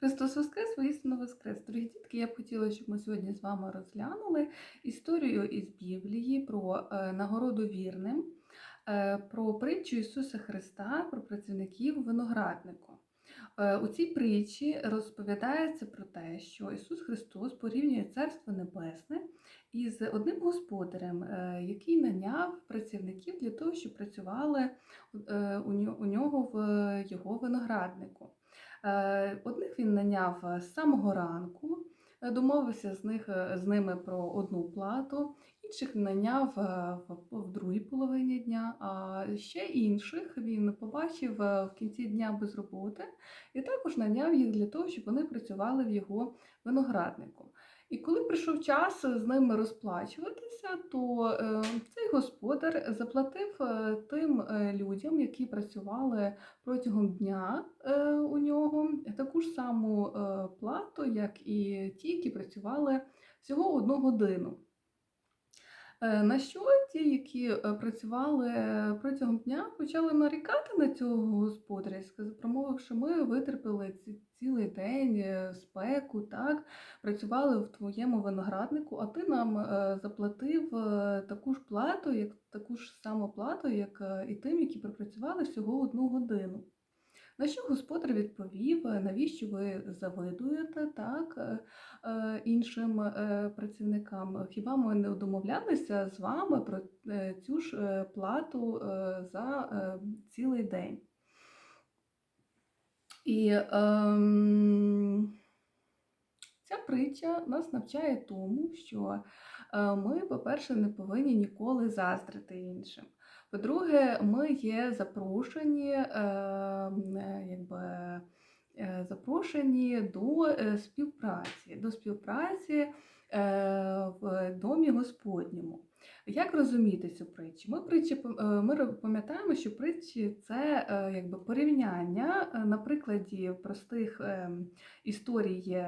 Христос Воскрес, воістину Воскрес. Дорогі дітки, я б хотіла, щоб ми сьогодні з вами розглянули історію із Біблії про е, нагороду вірним, е, про притчу Ісуса Христа, про працівників винограднику. Е, У цій притчі розповідається про те, що Ісус Христос порівнює Царство Небесне із одним господарем, який наняв працівників для того, щоб працювали у нього в його винограднику. Е, Одних він наняв е, з самого ранку, е, домовився з, них, з ними про одну плату, інших наняв в, другій половині дня, а ще інших він побачив в кінці дня без роботи і також наняв їх для того, щоб вони працювали в його винограднику. І коли прийшов час з ними розплачуватися, то цей господар заплатив тим людям, які працювали протягом дня у нього, таку ж саму е, плату, як і ті, які працювали всього одну годину. Е, На що ті, які е, працювали протягом дня, почали нарікати на цього господаря, промовивши, ми витерпіли ці- цілий день спеку, так, працювали в твоєму винограднику, а ти нам заплатив таку ж плату, як таку ж саму плату, як і тим, які пропрацювали всього одну годину. На що господар відповів, «Е, навіщо ви завидуєте так е, е, іншим працівникам? Хіба ми не домовлялися з вами про цю ж плату за цілий день? І ем, ця притча нас навчає тому, що ми, по-перше, не повинні ніколи заздрити іншим. По-друге, ми є запрошені, е, м, е, якби, е, запрошені до е, співпраці, до співпраці е, в домі Господньому. Як розуміти цю притчу? Ми, притчі, е, ми пам'ятаємо, що притчі це е, якби порівняння на прикладі простих ем, історій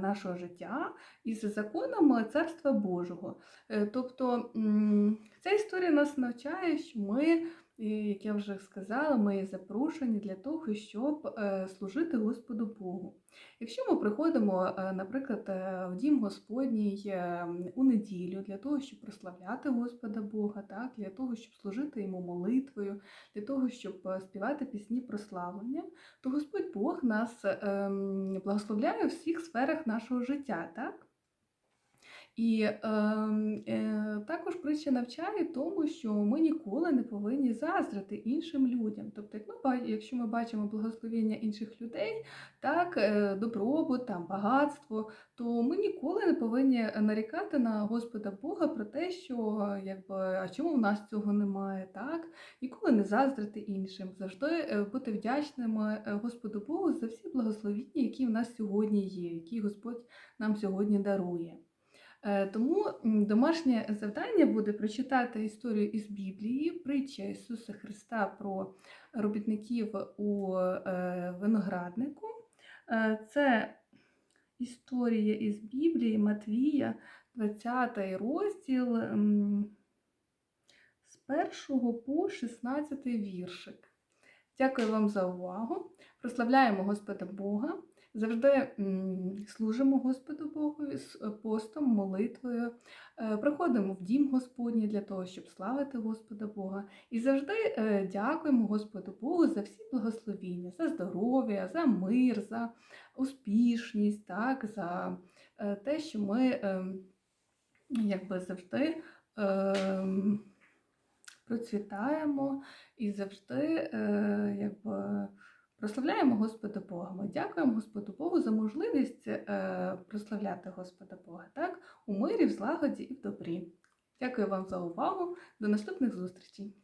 нашого життя із законами Царства Божого. Тобто ця історія нас навчає, що ми, як я вже сказала, ми запрошені для того, щоб е, служити Господу Богу. Якщо ми приходимо, е, наприклад, е, в дім Господній у неділю для того, щоб прославляти Господа Бога, так, для того, щоб служити йому молитвою, для того, щоб співати пісні прославлення, то Господь Бог нас ем, благословляє у всіх сферах нашого життя. так? І ем, е, також притча навчає тому, що ми ніколи не повинні заздрити іншим людям. Тобто, як ми, якщо ми бачимо благословення інших людей, так, е, добробут, там, багатство, то ми ніколи не повинні нарікати на Господа Бога про те, що е, якби, а чому в нас цього немає, так? Ніколи не заздрити іншим, завжди е, бути вдячними е, Господу Богу за всі благословіння, які в нас сьогодні є, які Господь нам сьогодні дарує. Е, Тому домашнє завдання буде прочитати історію із Біблії, притча Ісуса Христа про робітників у е, винограднику. Е, Це історія із Біблії Матвія, 20 розділ з 1 по 16 віршик. Дякую вам за увагу. Прославляємо Господа Бога. Завжди служимо Господу Богу з е, постом, молитвою, е, приходимо в дім Господній для того, щоб славити Господа Бога. І завжди е, дякуємо Господу Богу за всі благословіння, за здоров'я, за мир, за успішність, так, за те, що ми якби завжди. Процвітаємо і завжди якби, прославляємо Господа Бога. Ми дякуємо Господу Богу за можливість е, прославляти Господа Бога так, у мирі, в злагоді і в добрі. Дякую вам за увагу. До наступних зустрічей!